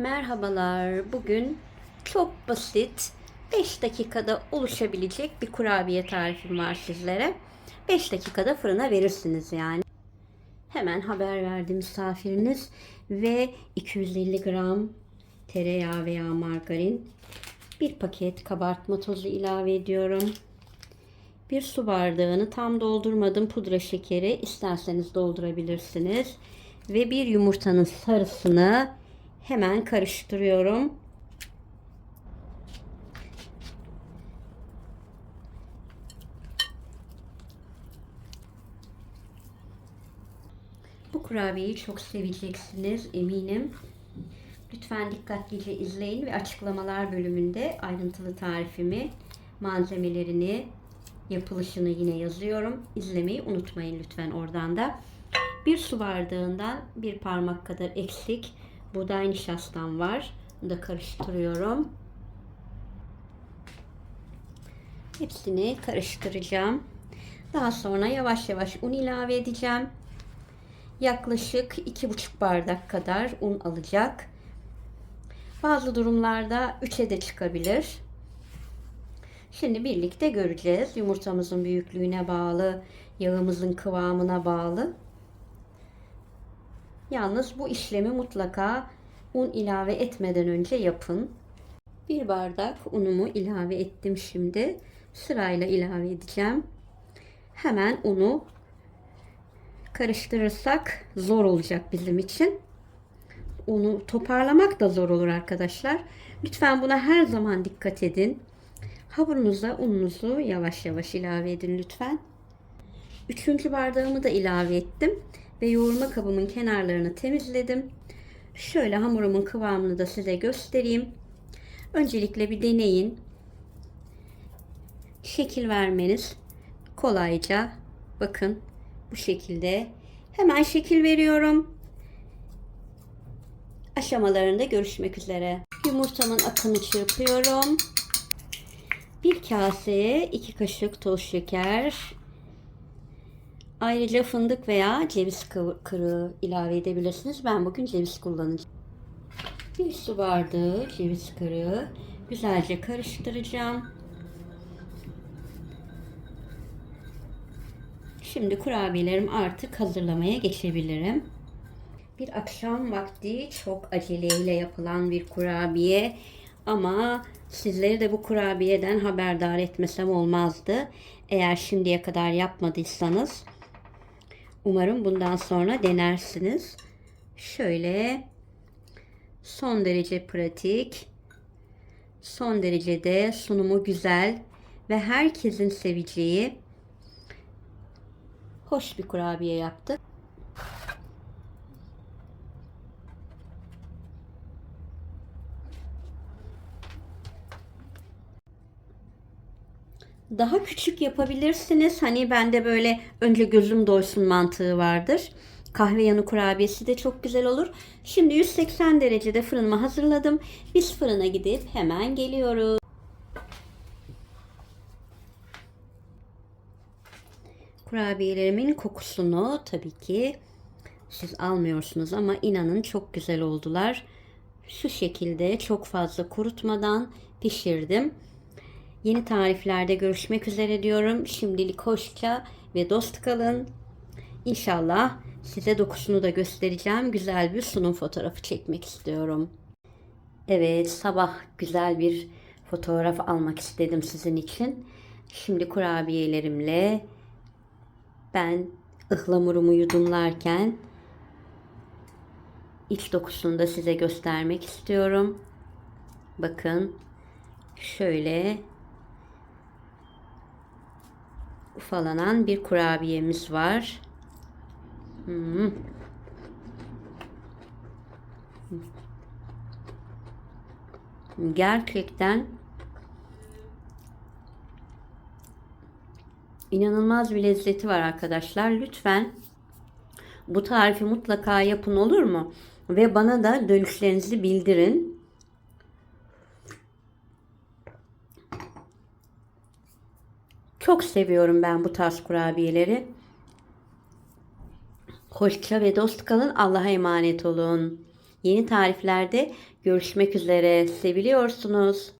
Merhabalar. Bugün çok basit 5 dakikada oluşabilecek bir kurabiye tarifim var sizlere. 5 dakikada fırına verirsiniz yani. Hemen haber verdi misafiriniz ve 250 gram tereyağı veya margarin, bir paket kabartma tozu ilave ediyorum. Bir su bardağını tam doldurmadım pudra şekeri isterseniz doldurabilirsiniz. Ve bir yumurtanın sarısını hemen karıştırıyorum. Bu kurabiyeyi çok seveceksiniz eminim. Lütfen dikkatlice izleyin ve açıklamalar bölümünde ayrıntılı tarifimi, malzemelerini, yapılışını yine yazıyorum. İzlemeyi unutmayın lütfen oradan da. Bir su bardağında bir parmak kadar eksik buğday nişastam var. Bunu da karıştırıyorum. Hepsini karıştıracağım. Daha sonra yavaş yavaş un ilave edeceğim. Yaklaşık 2,5 bardak kadar un alacak. Bazı durumlarda 3'e de çıkabilir. Şimdi birlikte göreceğiz. Yumurtamızın büyüklüğüne bağlı, yağımızın kıvamına bağlı. Yalnız bu işlemi mutlaka un ilave etmeden önce yapın. Bir bardak unumu ilave ettim şimdi. Sırayla ilave edeceğim. Hemen unu karıştırırsak zor olacak bizim için. Unu toparlamak da zor olur arkadaşlar. Lütfen buna her zaman dikkat edin. Hamurunuza ununuzu yavaş yavaş ilave edin lütfen. Üçüncü bardağımı da ilave ettim ve yoğurma kabımın kenarlarını temizledim. Şöyle hamurumun kıvamını da size göstereyim. Öncelikle bir deneyin. Şekil vermeniz kolayca bakın bu şekilde hemen şekil veriyorum. Aşamalarında görüşmek üzere. Yumurtamın akını çırpıyorum. Bir kaseye iki kaşık toz şeker, Ayrıca fındık veya ceviz kırığı ilave edebilirsiniz. Ben bugün ceviz kullanacağım. Bir su bardağı ceviz kırığı güzelce karıştıracağım. Şimdi kurabiyelerim artık hazırlamaya geçebilirim. Bir akşam vakti çok aceleyle yapılan bir kurabiye ama sizleri de bu kurabiyeden haberdar etmesem olmazdı. Eğer şimdiye kadar yapmadıysanız Umarım bundan sonra denersiniz. Şöyle son derece pratik, son derecede sunumu güzel ve herkesin seveceği hoş bir kurabiye yaptık. Daha küçük yapabilirsiniz. Hani bende böyle önce gözüm doysun mantığı vardır. Kahve yanı kurabiyesi de çok güzel olur. Şimdi 180 derecede fırınımı hazırladım. Biz fırına gidip hemen geliyoruz. Kurabiyelerimin kokusunu tabii ki siz almıyorsunuz ama inanın çok güzel oldular. Şu şekilde çok fazla kurutmadan pişirdim. Yeni tariflerde görüşmek üzere diyorum. Şimdilik hoşça ve dost kalın. İnşallah size dokusunu da göstereceğim. Güzel bir sunum fotoğrafı çekmek istiyorum. Evet, sabah güzel bir fotoğraf almak istedim sizin için. Şimdi kurabiyelerimle ben ıhlamurumu yudumlarken iç dokusunu da size göstermek istiyorum. Bakın şöyle ufalanan bir kurabiyemiz var. Hmm. Gerçekten inanılmaz bir lezzeti var arkadaşlar. Lütfen bu tarifi mutlaka yapın olur mu? Ve bana da dönüşlerinizi bildirin. Çok seviyorum ben bu tarz kurabiyeleri. Hoşça ve dost kalın. Allah'a emanet olun. Yeni tariflerde görüşmek üzere. Seviliyorsunuz.